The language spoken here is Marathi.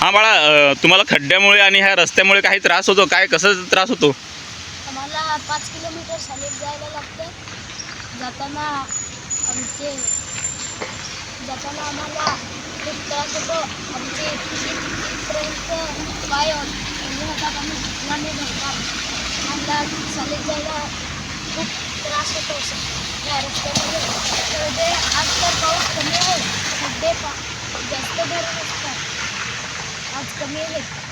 हां बाळा तुम्हाला खड्ड्यामुळे आणि ह्या रस्त्यामुळे काही त्रास होतो? काय कसं त्रास होतो? आम्हाला पाच किलोमीटर शाळेत जायला लागतं. जाताना आमचे जाताना आम्हाला खूप त्रास होतो. आमचे इथपर्यंत पाय होतात आम्हाला शाळेत जायला खूप त्रास होतो. या रस्त्यामध्ये तर ते आज तर पाऊस कमी आहे. खड्डे पा जास्त भरून असतात आज कमी आहेत